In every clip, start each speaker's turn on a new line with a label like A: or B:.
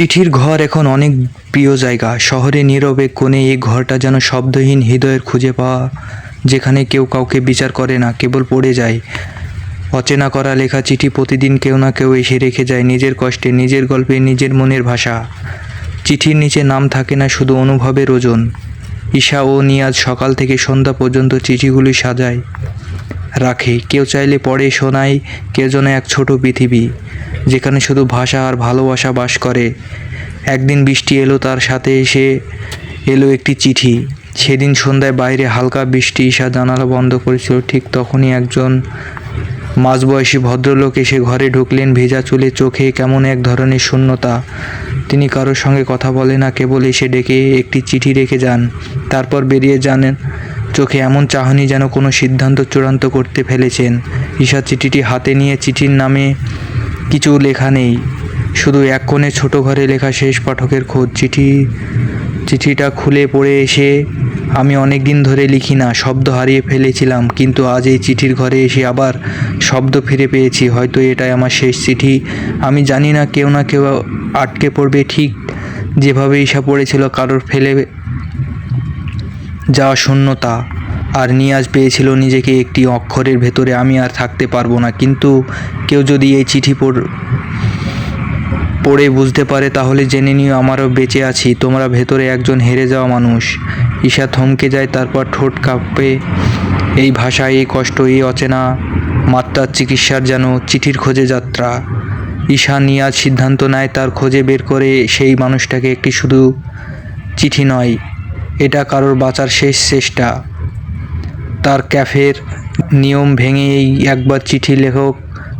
A: চিঠির ঘর এখন অনেক প্রিয় জায়গা। শহরে, নীরবে, কোণে এই ঘরটা যেন শব্দহীন হৃদয়ের খুঁজে পাওয়া, যেখানে কেউ কাউকে বিচার করে না, কেবল পড়ে যায়। অচেনা করা লেখা চিঠি প্রতিদিন কেউ না কেউ এসে রেখে যায় নিজের কষ্টে, নিজের গল্পে, নিজের মনের ভাষা। চিঠির নিচে নাম থাকে না, শুধু অনুভবের ওজন। ঈশা ও নিয়াজ সকাল থেকে সন্ধ্যা পর্যন্ত চিঠিগুলি সাজায়। রাখে। কেউ চাইলে পড়ে শোনায়, কেউ যেন এক ছোট পৃথিবী, যেখানে শুধু ভাষা আর ভালোবাসা বাস করে। একদিন বৃষ্টি এলো, তার সাথে এসে এলো একটি চিঠি। সেদিন সন্ধ্যায় বাইরে হালকা বৃষ্টি, ঈশা জানালা বন্ধ করেছিল। ঠিক তখনই একজন মাঝবয়সী ভদ্রলোক এসে ঘরে ঢুকলেন। ভেজা চুলে চোখে কেমন এক ধরনের শূন্যতা। তিনি কারোর সঙ্গে কথা বলে না, কেবল এসে ডেকে একটি চিঠি রেখে যান। তারপর বেরিয়ে জানেন চোখে এমন চাহনি যেন কোনো সিদ্ধান্ত চূড়ান্ত করতে ফেলেছেন। ঈশা চিঠিটি হাতে নিয়ে চিঠির নামে কিছু লেখা নেই। শুধু এক কোণে ছোট ঘরে লেখা শেষ পাঠকের খোঁজ। চিঠি, চিঠিটা খুলে পড়ে এসে আমি অনেক দিন ধরে লিখি না, শব্দ হারিয়ে ফেলেছিলাম, কিন্তু আজ এই চিঠির ঘরে এসে আবার শব্দ ফিরে পেয়েছি। হয়তো এটাই আমার শেষ চিঠি। আমি জানি না কেউ না কেউ আটকে পড়বে ঠিক যেভাবে ঈশা পড়েছিল, কারোর ফেলে যাওয়া শূন্যতা। আর নিয়াজ পেয়েছিল নিজেকে একটি অক্ষরের ভেতরে, আমি আর থাকতে পারব না। কিন্তু কেউ যদি এই চিঠি পড়, পড়ে বুঝতে পারে, তাহলে জেনে নিও আমারও বেঁচে আছি। তোমরা ভেতরে একজন হেরে যাওয়া মানুষ। ঈশা থমকে যায়, তারপর ঠোঁট কাঁপে। এই ভাষা, এই কষ্ট, এই অচেনা মাত্রার চিকিৎসার যেন চিঠির খোঁজে যাত্রা। ঈশা নিয়াজ সিদ্ধান্ত নেয়, তার খোঁজে বের করে সেই মানুষটাকে একটি শুধু চিঠি নয়, এটা কারোর বাঁচার শেষ চেষ্টা। তার ক্যাফের নিয়ম ভেঙে এই একবার চিঠি লেখক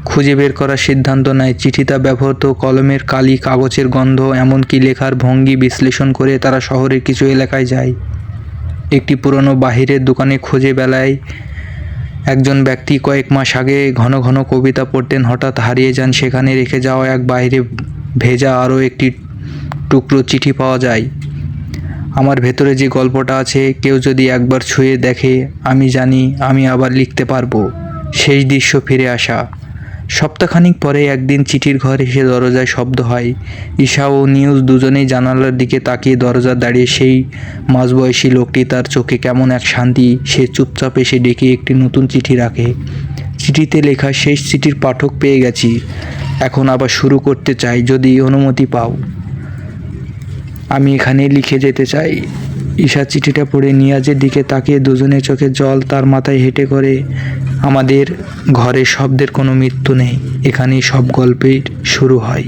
A: খুঁজে বের করার সিদ্ধান্ত নেয়। চিঠিটা ব্যবহৃত কলমের কালি, কাগজের গন্ধ, এমনকি লেখার ভঙ্গি বিশ্লেষণ করে তারা শহরের কিছু এলাকায় যায়। একটি পুরনো বাহিরের দোকানে খুঁজে বেলায় একজন ব্যক্তি কয়েক মাস আগে ঘন ঘন কবিতা পড়তেন। হঠাৎ হারিয়ে যান, সেখানে রেখে যাওয়া এক বাইরে ভেজা আরও একটি টুকরো চিঠি পাওয়া যায়। আমার ভেতরে যে গল্পটা আছে, কেউ যদি একবার ছুঁয়ে দেখে, আমি জানি আমি আবার লিখতে পারব। সেই দৃশ্য ফিরে আসা। সপ্তাহখানিক পরে একদিন চিঠির ঘর এসে দরজায় শব্দ হয়। ঈশা ও নিউজ দুজনেই জানালার দিকে তাকিয়ে দরজা দাঁড়িয়ে সেই মাঝবয়সী লোকটি তার চোখে কেমন এক শান্তি, সে চুপচাপ এসে ডেকে একটি নতুন চিঠি রাখে। চিঠিতে লেখা, শেষ চিঠির পাঠক পেয়ে গেছি। এখন আবার শুরু করতে চাই, যদি অনুমতি পাও। আমি এখানে লিখে যেতে চাই। ঈশা চিঠিটা পড়ে নিয়াজের দিকে তাকিয়ে দুজনে চোখে জল তার মাথায় হেঁটে করে, আমাদের ঘরে শব্দের কোনো মৃত্যু নেই। এখানেই সব গল্পের শুরু হয়।